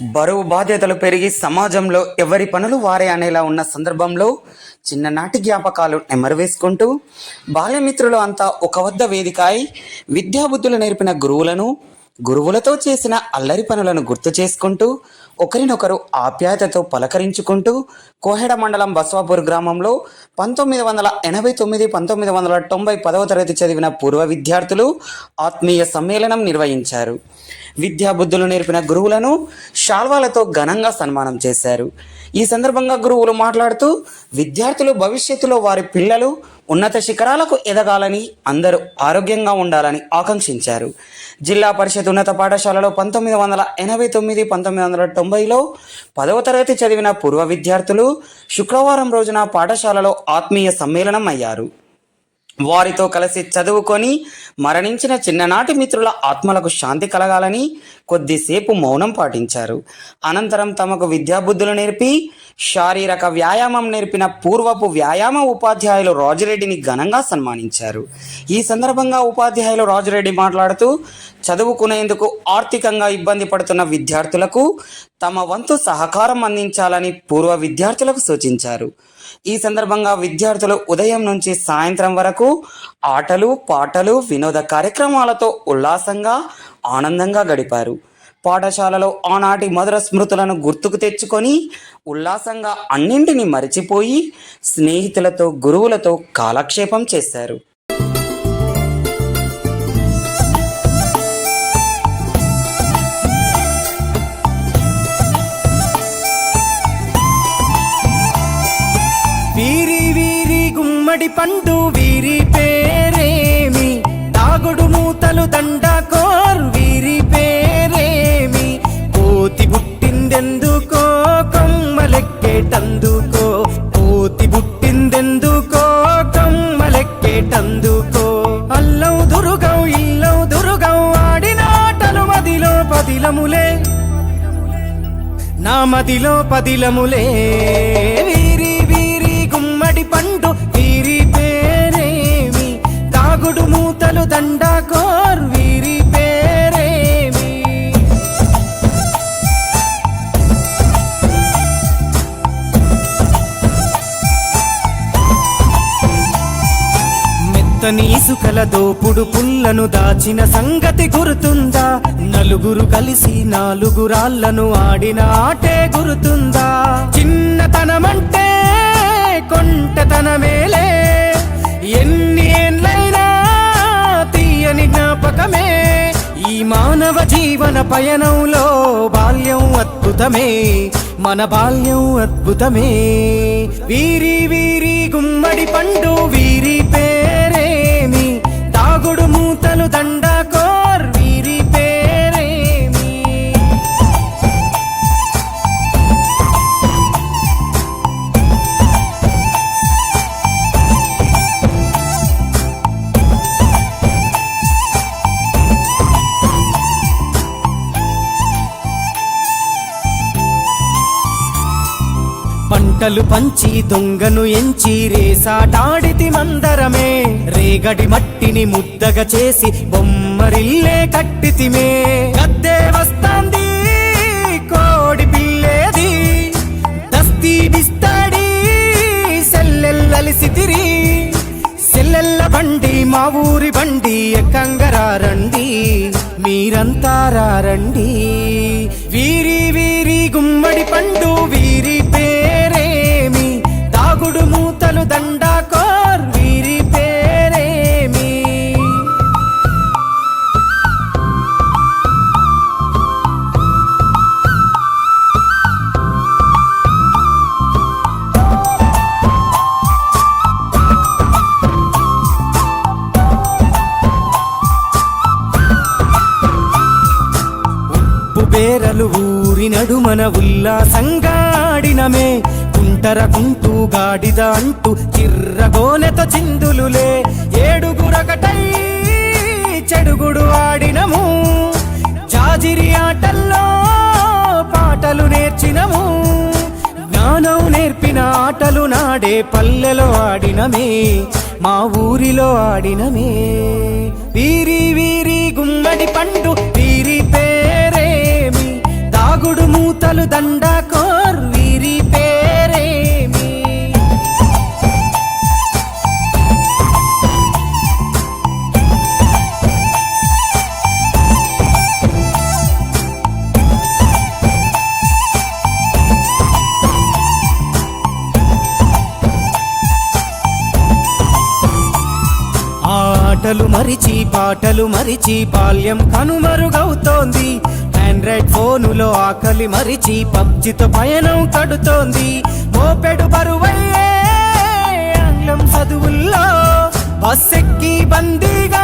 బరువు బాధ్యతలు పెరిగి సమాజంలో ఎవరి పనులు వారే అనేలా ఉన్న సందర్భంలో చిన్ననాటి జ్ఞాపకాలు నెమరువేసుకుంటూ బాల్యమిత్రులు అంతా ఒక వద్ద వేదికాయి విద్యాబుద్ధులు నేర్పిన గురువులను గురువులతో చేసిన అల్లరి పనులను గుర్తు చేసుకుంటూ ఒకరినొకరు ఆప్యాయతతో పలకరించుకుంటూ కోహెడ మండలం బస్వాపూర్ గ్రామంలో పంతొమ్మిది వందల ఎనభై తొమ్మిది పంతొమ్మిది వందల తొంభై పదవ తరగతి చదివిన పూర్వ విద్యార్థులు ఆత్మీయ సమ్మేళనం నిర్వహించారు. విద్యాబుద్ధులు నేర్పిన గురువులను శాల్వాలతో ఘనంగా సన్మానం చేశారు. ఈ సందర్భంగా గురువులు మాట్లాడుతూ విద్యార్థులు భవిష్యత్తులో వారి పిల్లలు ఉన్నత శిఖరాలకు ఎదగాలని అందరూ ఆరోగ్యంగా ఉండాలని ఆకాంక్షించారు. జిల్లా పరిషత్ ఉన్నత పాఠశాలలో పంతొమ్మిది వందల ఎనభై తొమ్మిది పంతొమ్మిది వందల తొంభైలో పదవ తరగతి చదివిన పూర్వ విద్యార్థులు శుక్రవారం రోజున పాఠశాలలో ఆత్మీయ సమ్మేళనం అయ్యారు. వారితో కలిసి చదువుకొని మరణించిన చిన్ననాటి మిత్రుల ఆత్మలకు శాంతి కలగాలని కొద్దిసేపు మౌనం పాటించారు. అనంతరం తమకు విద్యాబుద్ధులు నేర్పి శారీరక వ్యాయామం నేర్పిన పూర్వపు వ్యాయామ ఉపాధ్యాయులు రాజురెడ్డిని ఘనంగా సన్మానించారు. ఈ సందర్భంగా ఉపాధ్యాయులు రాజురెడ్డి మాట్లాడుతూ చదువుకునేందుకు ఆర్థికంగా ఇబ్బంది పడుతున్న విద్యార్థులకు తమ వంతు సహకారం అందించాలని పూర్వ విద్యార్థులకు సూచించారు. ఈ సందర్భంగా విద్యార్థులు ఉదయం నుంచి సాయంత్రం వరకు ఆటలు పాటలు వినోద కార్యక్రమాలతో ఉల్లాసంగా ఆనందంగా గడిపారు. పాఠశాలలో ఆనాటి మధుర స్మృతులను గుర్తుకు తెచ్చుకొని ఉల్లాసంగా అన్నింటినీ మరిచిపోయి స్నేహితులతో గురువులతో కాలక్షేపం చేశారు. గుమ్మడి పండు వీరి పేరేమి? తాగుడు మూతలు దండ దండకోర్ వీరి పేరేమి? కోతి పుట్టిందెందుకో కమ్మలెక్కేటందుకో? కోతి పుట్టిందెందుకో కమ్మలెక్కేటందుకో? అల్లం దురుగం ఇల్లం దురుగం ఆడిన ఆటలు మదిలో పదిలములే. నా మదిలో పదిలములే. మూతలు దండకోర్ వీరి పేరేమి? మెత్తని ఇసుకల దోపుడు పుల్లను దాచిన సంగతి గుర్తుందా? నలుగురు కలిసి నాలుగు రాళ్ళను ఆడిన ఆటే గుర్తుందా? చిన్నతనమంటే కొంటతనమేలే ఎన్ని తీయని జ్ఞాపకమే. ఈ మానవ జీవన పయనంలో బాల్యం అద్భుతమే. మన బాల్యం అద్భుతమే. వీరి వీరి గుమ్మడి పండు వీరి మాటలు పంచి దొంగను ఎంచి రేసాటాడితి మందరమే. రేగడి మట్టిని ముద్దగా చేసి బొమ్మరిల్లే కట్టితిమే. గద్దే వస్తాంది కోడి పిల్లేది. దస్తీ బిస్తాడి సెల్లెల్లలిసితిరి సెల్లెల్ల బండి మా ఊరి బండి ఎక్కంగరారండి మీరంతా రారండి వీరి వీరి గుమ్మడి పండు ఊరి నడుమన ఉల్లాసంగాడినమే. కుంటర కుంటూ గాడిద అంటూ చిర్రగోనెత చిందులులే. ఏడుగురకటై చెడుగుడు ఆడినము. జాజిరి ఆటల్లో పాటలు నేర్చినము. జ్ఞానం నేర్పిన ఆటలు నాడే పల్లెలో ఆడినమే. మా ఊరిలో ఆడినమే. వీరి వీరి గుమ్మడి పండు దాగుడు మూతలు దండకోర్ వీరి పేరేమి? ఆటలు మరిచి పాటలు మరిచి బాల్యం కనుమరుగవుతోంది. ఆండ్రాయిడ్ ఫోనులో ఆకలి మరిచి పబ్జితో పయనం కడుతోంది మోపెడు బరువయ్యే ఆంగ్లం చదువుల్లో బస్సెక్కి బందీగా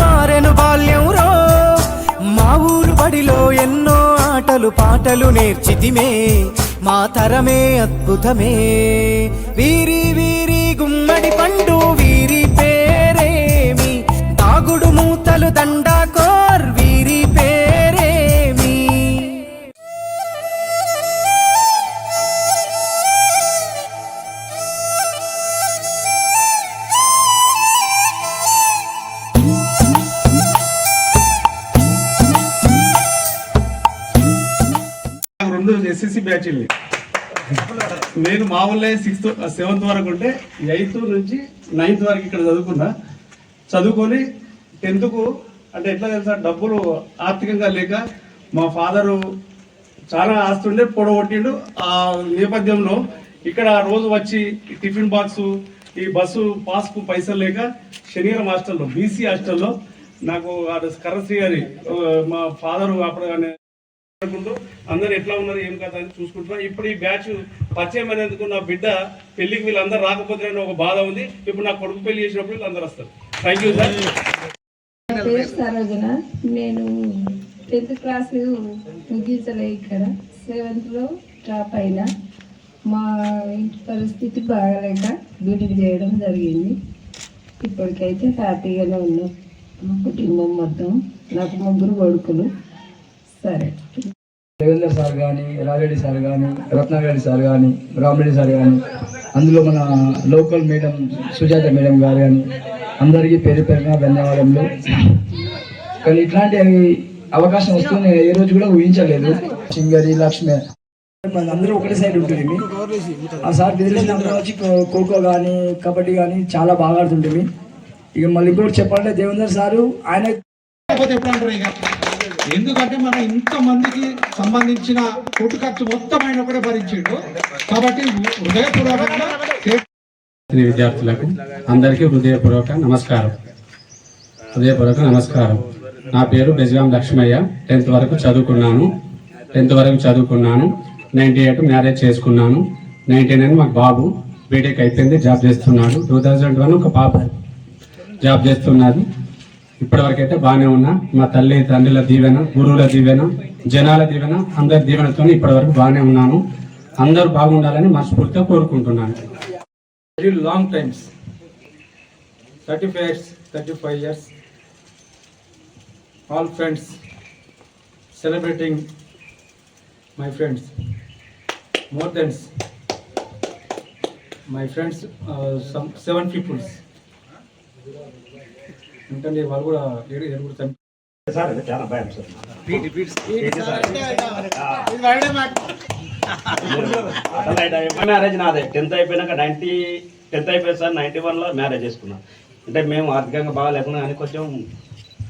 మారెను బాల్యంరో మా ఊరు బడిలో ఎన్నో ఆటలు పాటలు నేర్చితిమే. మా తరమే అద్భుతమే. వీరి వీరి గుమ్మడి పండు రెండు బ్యాచ్ వెళ్ళి. నేను మామూలుగా సిక్స్త్ సెవెంత్ వరకు ఉంటే ఎయిత్ నుంచి నైన్త్ వరకు ఇక్కడ చదువుకున్నా. చదువుకొని టెన్త్కు అంటే ఎట్లా తెలుసా? డబ్బులు ఆర్థికంగా లేక మా ఫాదరు చాలా ఆస్తి ఉండే పొడగొట్టిండు ఆ నేపథ్యంలో ఇక్కడ రోజు వచ్చి ఈ టిఫిన్ బాక్స్ ఈ బస్సు పాస్కు పైసలు లేక శనివారం హాస్టల్లో బీసీ హాస్టల్లో నాకు ఆడ కర్రశ్రీ గారి మా ఫాదరు అప్పుడు అనుకుంటూ అందరు ఎట్లా ఉన్నారు ఏం కదా అని చూసుకుంటున్నా. ఇప్పుడు ఈ బ్యాచ్ పరిచయం అయినందుకు నా బిడ్డ పెళ్ళికి వీళ్ళందరూ రాకపోతే ఒక బాధ ఉంది. ఇప్పుడు నా కొడుకు పెళ్ళి చేసినప్పుడు వీళ్ళందరూ వస్తారు. Thank you sir Sarojana. నేను టెన్త్ క్లాస్ ముగించలే ఇక్కడ. సెవెంత్లో టాప్ అయినా. మా ఇంటి పరిస్థితి బాగాలేక బీటెక్ చేయడం జరిగింది. ఇప్పటికైతే హ్యాపీగానే ఉన్నాం. మా కుటుంబం మొత్తం నాకు ముగ్గురు కొడుకులు. సరే. దేవేందర్ సార్ కానీ రాజరెడ్డి సార్ కానీ రత్నారెడ్డి సార్ కానీ రామరెడ్డి సార్ కానీ అందులో మన లోకల్ మేడం సుజాత మేడం గారు కానీ అందరికీ పేరు పేరున ధన్యవాదములు. కానీ ఇట్లాంటి అవకాశం వస్తుంది ఏ రోజు కూడా ఊహించలేదు. సింగరి లక్ష్మి. మన అందరూ ఒకటే సైడ్ ఉంటుంది. ఆ సార్ వచ్చి ఖోఖో కానీ కబడ్డీ కానీ చాలా బాగా ఆడుతుంటుంది. ఇక మళ్ళీ ఇంకోటి చెప్పాలంటే దేవేందర్ సారు ఆయన ఎందుకంటే మన ఇంత మందికి సంబంధించిన కొట్టు ఖర్చు మొత్తం ఆయన ఒకటే భరించాడు. కాబట్టి హృదయపూర్వకంగా విద్యార్థులకు అందరికీ హృదయపూర్వక నమస్కారం. హృదయపూర్వక నమస్కారం. నా పేరు బెజగాం లక్ష్మయ్య. టెన్త్ వరకు చదువుకున్నాను. టెన్త్ వరకు చదువుకున్నాను. నైన్టీ ఎయిట్ మ్యారేజ్ చేసుకున్నాను. నైన్టీ నైన్ మాకు బాబు బీటెక్ అయిపోయింది. జాబ్ చేస్తున్నాడు. టూ థౌజండ్ వన్ ఒక పాప జాబ్ చేస్తున్నది. ఇప్పటివరకైతే బాగానే ఉన్నా. మా తల్లి తండ్రిల దీవెన గురువుల దీవెన జనాల దీవెన అందరి దీవెనతో ఇప్పటివరకు బాగానే ఉన్నాను. అందరు బాగుండాలని మనస్ఫూర్తిగా కోరుకుంటున్నాను. Very long times thirty five years thirty five years all friends celebrating my friends more thens my friends seven peoples ఎందుకంటే వాళ్ళు కూడా ఏడు ఏడుగురు చనిపోయారు. మ్యారేజ్ నాదే. టెన్త్ అయిపోయినాక నైన్టీ టెన్త్ అయిపోయింది సార్ నైన్టీ వన్లో మ్యారేజ్ చేసుకున్నాం. అంటే మేము ఆర్థికంగా బాగా లేకున్నా కానీ కొంచెం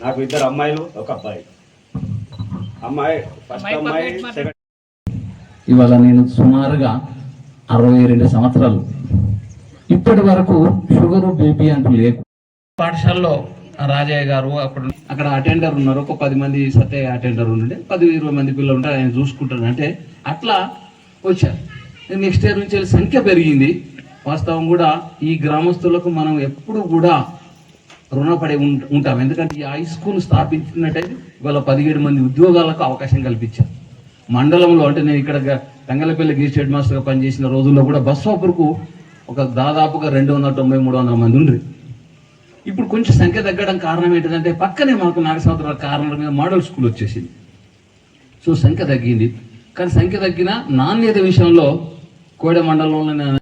నాకు ఇద్దరు అమ్మాయిలు ఒక అబ్బాయి. అమ్మాయి ఫస్ట్ అమ్మాయి సెకండ్ ఇవాళ నేను సుమారుగా అరవై రెండు సంవత్సరాలు. ఇప్పటి వరకు షుగరు బీపీ అంటూ లేకు పాఠశాలలో రాజయ్య గారు అప్పుడు అక్కడ అటెండర్ ఉన్నారు. ఒక పది మంది సత్య అటెండర్ ఉండే పది ఇరవై మంది పిల్లలు ఉంటే ఆయన చూసుకుంటారు. అంటే అట్లా వచ్చారు. నెక్స్ట్ ఇయర్ నుంచి సంఖ్య పెరిగింది. వాస్తవం కూడా ఈ గ్రామస్తులకు మనం ఎప్పుడు కూడా రుణపడి ఉం- ఉంటాం. ఎందుకంటే ఈ హై స్కూల్ స్థాపించినట్టయితే ఇవాళ పదిహేడు మంది ఉద్యోగాలకు అవకాశం కల్పించారు. మండలంలో అంటే నేను ఇక్కడ గ- తంగలపల్లి హెడ్ మాస్టర్గా పనిచేసిన రోజుల్లో కూడా బస్వాపురకు ఒక దాదాపుగా రెండు వందల తొంభై మూడు వందల మంది ఉండ్రి. ఇప్పుడు కొంచెం సంఖ్య తగ్గడం కారణం ఏంటంటే పక్కనే మాకు నాలుగు సంవత్సరాల కారణాల మీద మోడల్ స్కూల్ వచ్చేసింది. సో సంఖ్య తగ్గింది. కానీ సంఖ్య తగ్గిన నాణ్యత విషయంలో కోడ మండలంలో